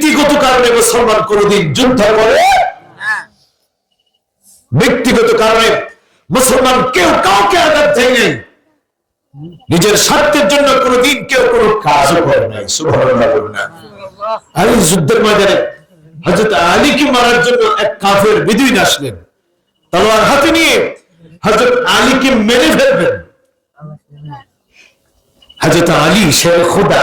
ব্যক্তিগত কারণে মুসলমান কোনদিন যুদ্ধ করে ব্যক্তিগত কারণে মুসলমান কেউ কাউকে আঘাত দেয় নাই। নিজের স্বার্থের জন্য কোনদিন কেউ কোনো কাজও করে নাই। আলী যুদ্ধের ময়দানে হযরত আলীকে মারার জন্য এক কাফের বিদুইন আসলেন। তলোয়ার হাতে নিয়ে হযরত আলীকে মেরে ফেলবেন। হযরত আলী শের খোদা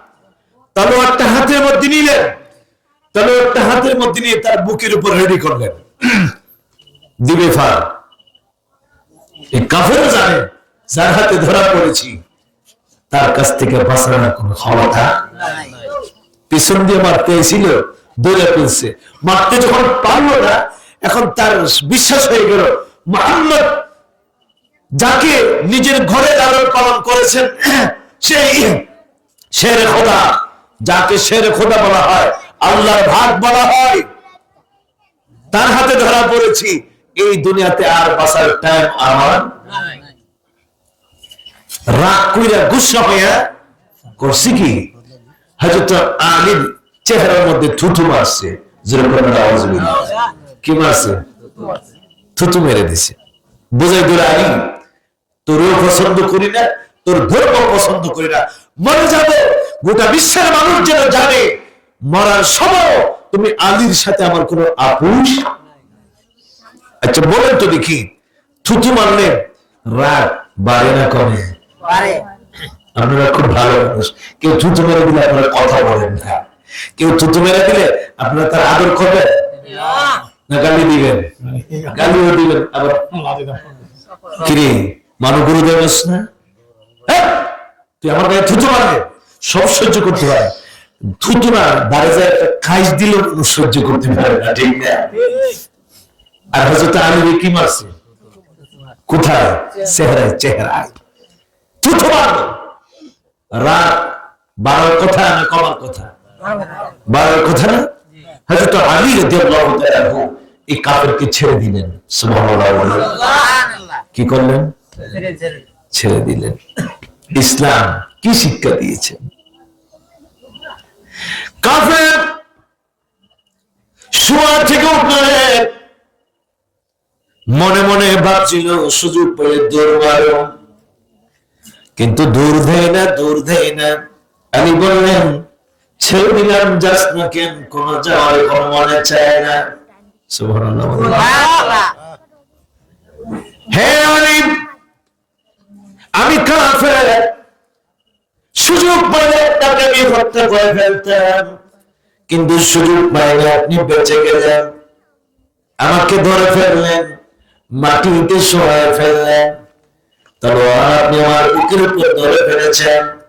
হাতের মধ্যে নিলেন হাতের মধ্যে নিয়ে তার বুকের উপর রেডি করলেন দিবে ফার জানে যার হাতে ধরা পড়েছি তার কাছ থেকে বাঁচানোর ক্ষমতা পিছন দিয়ে মারতে এসেছিল দৌড়ে ফেলছে মারতে যখন পারল না এখন তার বিশ্বাস হয়ে গেল মোহাম্মদ যাকে নিজের ঘরে লালন পালন করেছেন সেই শের খোদা যাকে শের খোদা বলা হয়, আল্লাহর ভাগ বলা হয়, তার হাতে ধরা পড়েছি। এই দুনিয়াতে আর বাঁচার টাইম আমার রাগ কইরা গুসা হইয়া করছি কি? হয়তো চেহারার মধ্যে থুতু মারছে। যেরকম কি মারছে? মেরে দিছে। বোঝাই দিল, আলী, তোরও পছন্দ করি না, তোর ধর্ম পছন্দ করি না। মরে যাবে। গোটা বিশ্বের মানুষ যেন জানে মরার সময় তুমি আলীর সাথে আমার কোনো আপুষ? আচ্ছা বলেন তো দেখি থুতু মারলে রাগ বাড়ে না কমে? আপনারা খুব ভালো মানুষ। কেউ থুতু মেরে দিলে আপনারা কথা বলেন না। কেউ থুতু মেরে দিলে আপনারা তার আদর করবেন? না গালি দিবেন? গালিও দিবেন আবার কিরে মানু গুরুদেব আস না? হ্যাঁ? তুই আমার গায়ে থুতু মারবে সব সহ্য করতে পারে। থুতু না দাঁড়ে যায় একটা খাইস দিলেও সহ্য করতে পারে না ঠিক না? আর হজরত আলী কি মারছে? কোথায়? চেহারায় চেহারায়। থুতু মারবে রাত কথা না কমার কথা? কথা না? হয়তো আলী রাদিয়াল্লাহু তাআলা এই কাফেরকে ছেড়ে দিলেন। সুবহানাল্লাহ। কি করলেন? ছেড়ে দিলেন। ইসলাম কি শিক্ষা দিয়েছে? কাফের শোয়া থেকে উঠলে মনে মনে ভাবছিল সুযোগ পেলে দৌড় মারো। কিন্তু দূর দেয় না দূর দেয় না। আলী বললেন ছেড়ে দিলাম যাস না কেন কোন যাওয়ার কোন মনে চায় না। হে আমি কাফের। সুযোগ পাইলে তাকে আমি হত্যা করে ফেলতাম। কিন্তু সুযোগ পাইলে আপনি বেঁচে গেলেন। আমাকে ধরে ফেললেন, মাটিতে শোয়া ফেললেন। তবে আপনি আমার বুকের উপর ধরে ফেলেছেন।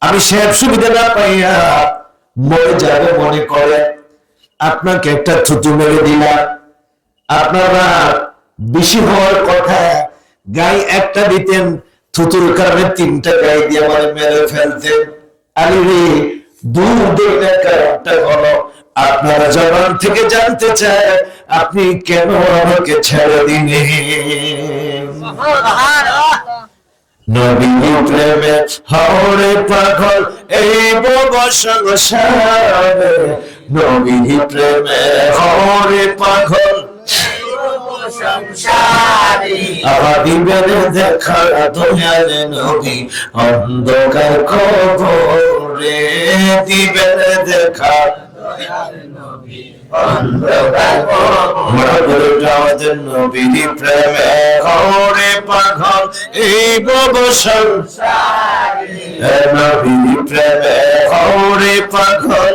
আমি সব সুবিধা না পাইয়া মরে যাবে মনে করে। আপনাকে একটা থুতু মেরে দিলাম। আপনারা বেশি হওয়ার কথা গাই একটা দিতেন থুতুর কারণে তিনটা গাই দিয়ে আমার মেরে ফেলতেন আরে রে, দূর দিনের কারণটা হলো, আপনার জবান থেকে জানতে চায়, আপনি কেন আমাকে ছেড়ে দিলেন? নবী প্রেমে হরে পাগল, এই বব সংসারে। নবী প্রেমে হরে পাগল আবার দিবেন দেখা দুনিয়ার নবী অন্ধকার কবরে দিবেন দেখা নবী প্রেমে হরে পাগল। এই বব সংসারে। নবী প্রেমে হরে পাগল।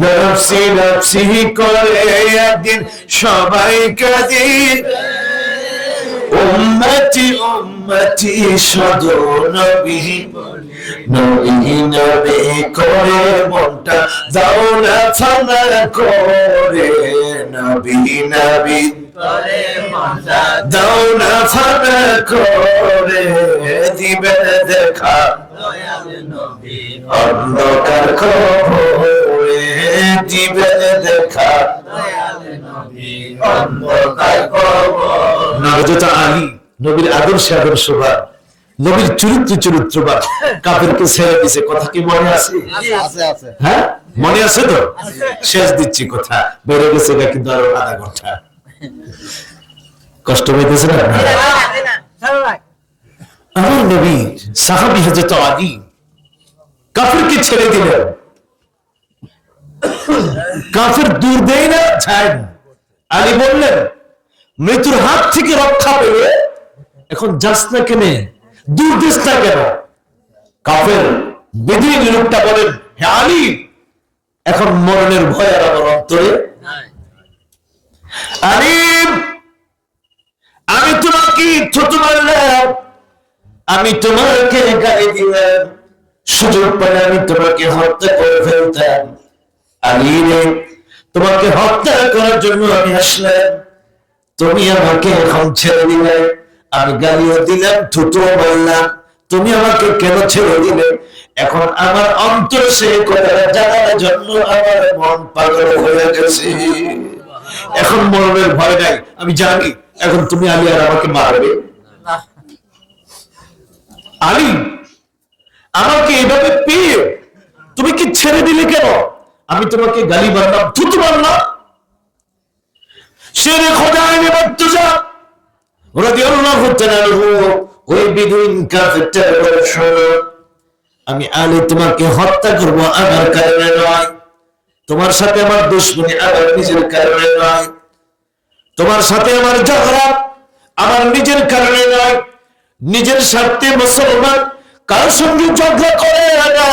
নফসি নফসি করে একদিন সবাই কাঁদি উম্মতি উম্মতি শুধু নবী নবী নবী করে মনটা দাও না ফানা করে। নবী নবী দাও না ফানা করে। দিবে দেখা অন্ধকার খবরে। দেখা আলী নবীর আদর্শে আদর্শবান নবীর চরিত্র চরিত্রবান। কাপেরকে ছেড়ে দিছে কথা কি মনে আছে? আছে আছে হ্যাঁ? মনে আছে তো? শেষ দিচ্ছি কথা। বেড়ে গেছে এটা কিন্তু আরও আধা ঘণ্টা। কষ্ট হইতেছে না আমার নবী সাহাবি হজরত আলী কাফিরকে ছেড়ে দিলেন। কাফির দূর দেয় না যায় না। আলী বললেন, মৃত্যুর হাত থেকে রক্ষা পেলে এখন যাস না কেনে? দূর দিস না কেন? কাফের বেদিন লোকটা বলেন হে আলী, এখন মরণের ভয় আর আমার অন্তরে আলী, আমি তোমাকে ছোট মারলাম, আমি তোমাকে গালি দিলাম। সুযোগ পেলে আমি তোমাকে হত্যা করে ফেলতাম। আলী তোমাকে হত্যা করার জন্য আমি আসলাম। তুমি আমাকে এখন ছেড়ে দিলে, আর গালিও দিলাম, থুতুও বললাম তুমি আমাকে কেন ছেড়ে দিলে? এখন আমার অন্তর সে কথা জানার জন্য আমার মন পাগল হয়ে গেছে। এখন মরণের ভয় নাই, আমি জানি। এখন তুমি আলী আর আমাকে মারবে। আলী, আমাকে এভাবে পেয়ে তুমি কি ছেড়ে দিলে কেন? আমি তোমাকে গালি মারলাম থুতু মারলাম। বিদুইন কাফেরটা শোনো আমি তোমাকে হত্যা আমার কারণে নয়। তোমার সাথে আমার দুশ্মনী আমার নিজের কারণে নয়। তোমার সাথে আমার ঝগড়া আমার নিজের কারণে নয়। নিজের স্বার্থে মুসলমান কার সঙ্গে ঝগড়া করে না।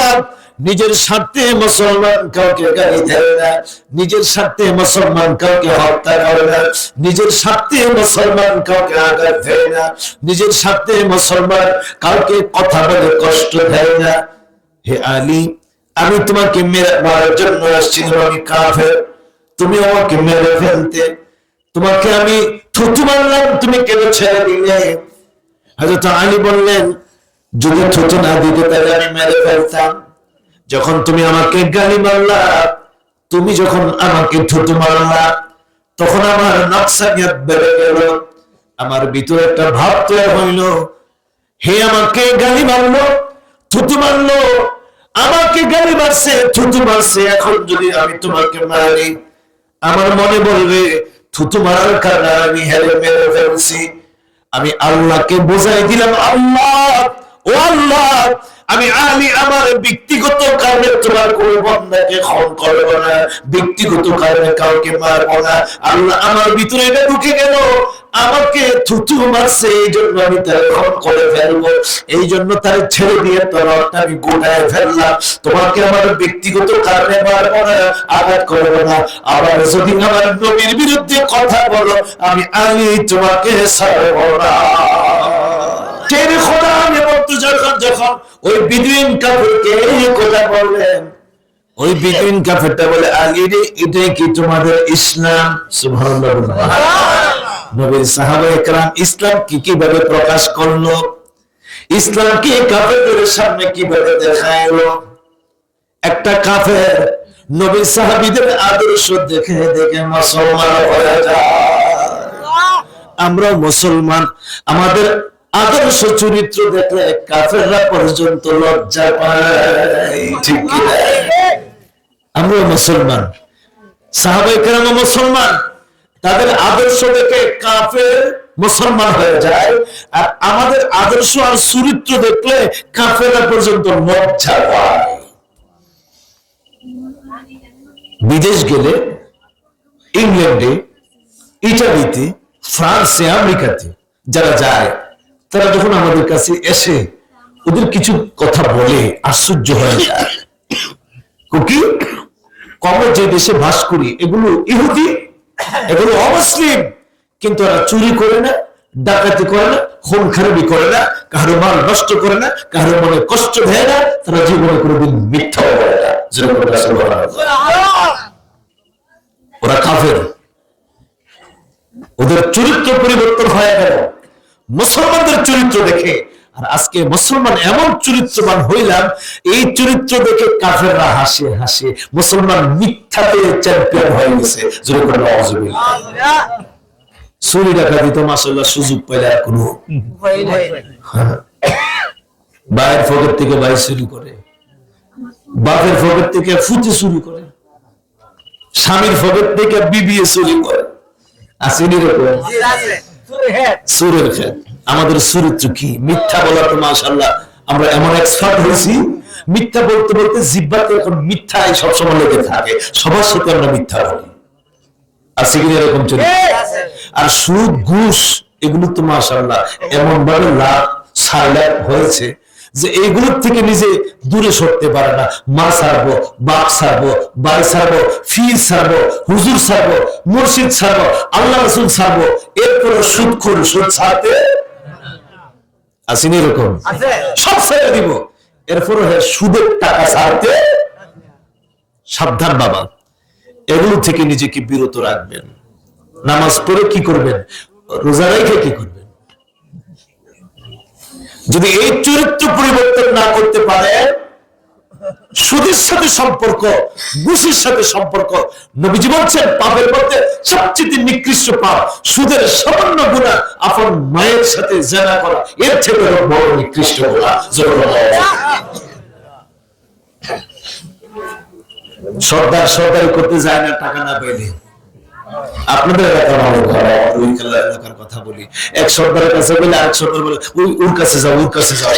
নিজের স্বার্থে মুসলমান কাউকে গালি দেয় না, নিজের স্বার্থে মুসলমান কাউকে হত্যা করে না, নিজের স্বার্থে মুসলমান কাউকে আঘাত দেয় না, নিজের স্বার্থে মুসলমান কাউকে কথা বলে কষ্ট দেয় না। হে আলী, আমি তোমাকে মেরে মারার জন্য আসছিলাম আমি কাফের, তুমি আমাকে মেরে ফেলতে। তোমাকে আমি থুতু মারলাম, তুমি কেন ছেড়ে দিলে? হযরত আলী বললেন, যদি থুতু না দিতে তাহলে আমি মেরে ফেলতাম। যখন তুমি আমাকে গালি মারলা, তুমি যখন আমাকে থুতু মারলা, তখন আমার নকশানিয়ত বেড়ে গেল। আমার ভিতরে একটা ভাব তৈরি হইল। হে আমাকে গালি মারলো থুতু মারলো, আমাকে গালি মারছে থুতু মারছে, এখন যদি আমি তোমাকে মারি, আমার মনে বলবে থুতু মারার কারণে আমি হেরে মেরে ফেলছি। আমি আল্লাহকে বোঝাই দিলাম, আল্লাহ, ও আল্লাহ আমি আমি আমার ব্যক্তিগত কারণে তোমার কোন বন্ধাকে খন করব না, ব্যক্তিগত কারণে কাউকে মারবো না। আল্লাহ আমার ভিতরে এটা ঢুকে গেল। আমাকে থুতু মারছে, এই জন্য আমি তার খন করে ফেলব। এই জন্য তার ছেড়ে দিয়ে তরফটা আমি গোটায় ফেললাম। তোমাকে আমার ব্যক্তিগত কারণে মারবো না, আঘাত করব না। আবার যদি আমার নবীর বিরুদ্ধে কথা বলো, আমি আমি তোমাকে ছাড়বো না। টেনে খোদা, আমি বলতে যখন যখন ওই বিদুইন এই কথা বললেন ওই বিদুইন বলে আলী রে এটাই কি তোমাদের ইসলাম? সুবহানাল্লাহ বলুন। নবীর সাহাবা একরাম ইসলাম কি কীভাবে প্রকাশ করল? ইসলামকে কাফেরদের সামনে কীভাবে একটা কাফের নবী সাহাবীদের আদর্শ দেখে দেখে মুসলমান হয়ে যায়। আমরা মুসলমান আমাদের আদর্শ চরিত্র দেখলে কাফেররা পর্যন্ত লজ্জা পায়। ঠিক আমরা মুসলমান। সাহাবাই মুসলমান। তাদের আদর্শ দেখে কাফের মুসলমান হয়ে যায়। আর আমাদের আদর্শ আর চরিত্র দেখলে কাফেররা পর্যন্ত লজ্জা পায়। বিদেশ গেলে, ইংল্যান্ডে, ইটালিতে, ফ্রান্সে, আমেরিকাতে যারা যায় তারা যখন আমাদের কাছে এসে ওদের কিছু কথা বলে, আশ্চর্য হয়ে। কুকি কমে যে দেশে বাস করি, এগুলো ইহুদি, এগুলো অমুসলিম। কিন্তু এরা চুরি করে না, ডাকাতি করে না, খুন খারাপি করে না, কারও মাল নষ্ট করে না, কারও মনে কষ্ট দেয় না, তারা জীবনে কোনোদিন মিথ্যা ওরা কাফের। ওদের চরিত্র পরিবর্তন হয়ে গেল। মুসলমানদের চরিত্র দেখে। আর আজকে মুসলমান এমন চরিত্রবান হইলাম এই চরিত্র দেখে কাফেররা হাসে হাসে। মুসলমান মিথ্যাতে চ্যাম্পিয়ন হয়ে গেছে। জোরে চুরি ডাকাতি তো মাসাল্লাহ সুযোগ পাইলে আর কোনো বাইরের ফকের থেকে চুরি করে। বাপের ফকের থেকে ফুটে চুরি করে। স্বামীর ফকের থেকে বিবিএ চুরি করে। আসেনি এরকম? সুরের খেত আমাদের চরিত্র কি? মিথ্যা বলা তো মাশাল্লাহ আমরা এমন এক্সপার্ট হয়েছি মিথ্যা বলতে বলতে জিব্বাতে এখন মিথ্যায় সবসময় লেগে থাকে। সবার সাথে আমরা মিথ্যা বলি। আর সেখানে এরকম চরিত্র? আর সুদ ঘুষ এগুলো তো মাশাল্লাহ এমন ভাবে লাভ সাইলাপ হয়েছে। যে এইগুলোর থেকে নিজে দূরে সরতে পারে না। মা সারবো বাপ সারবো বাই সারবো ফির ছাড়বো হুজুর ছাড়বো মুর্শিদ ছাড়বো আল্লাহ রসুল ছাড়বো এরপরে সুদ খুন সুদ ছাড়তে আসেনি এরকম। সব ছেড়ে দিব। এরপরে হ্যাঁ সুদের টাকা ছাড়তে সাবধান বাবা। এগুলো থেকে নিজেকে বিরত রাখবেন। নামাজ পড়ে কি করবেন? রোজা রেখে কি করবেন? যদি এই চরিত্র পরিবর্তন না করতে পারে, সুদের সাথে সম্পর্ক, ঘুষের সাথে সম্পর্ক, নবীজি বলছেন, পাপের মধ্যে সবচেয়ে নিকৃষ্ট পাপ, সুদের সামান্য গুণা আপন মায়ের সাথে জেনা করা। এর থেকে বড় নিকৃষ্ট গুণা সর্দার সর্দারি করতে যায় না, টাকা না পেলে আপনাদের এলাকার মানুষ ওই এলাকার কথা বলি। এক সর্দারের কাছে গেলে আরেক সর্দার বলে ওই ওর কাছে যাও ওর কাছে যাও।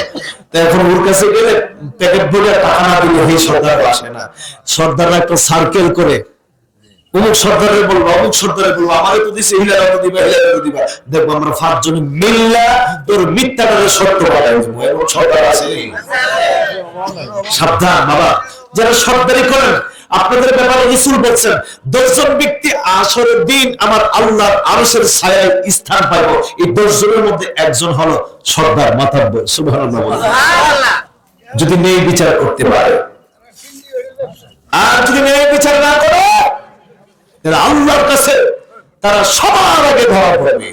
তা এখন ওর কাছে গেলে প্যাকেট বলে টাকা না দিলে সেই সর্দার আসে না। সর্দাররা একটা সার্কেল করে। অমুক সর্দারের বলব অমুক সর্দারের বলব আমারে তো দিছে হিলারা তো দিবা হিলারা তো দিবা। দেখব আমরা পাঁচজন মিল্লা তোর মিথ্যাটারে সত্য বানাই দেবো। এবং সর্দার আছে সাবধান বাবা। যারা সর্দারি করেন আপনাদের ব্যাপারে রসুল বলছেন দশজন ব্যক্তি আসরের দিন আমার আল্লাহর আরশের ছায়ায় স্থান পাইব। এই দশজনের মধ্যে একজন হলো সর্দার মাতাব্য বলেন। যদি নেই বিচার করতে পারে। আর যদি নেই বিচার না করে আল্লাহর কাছে তারা সবার আগে ধরা পড়বে।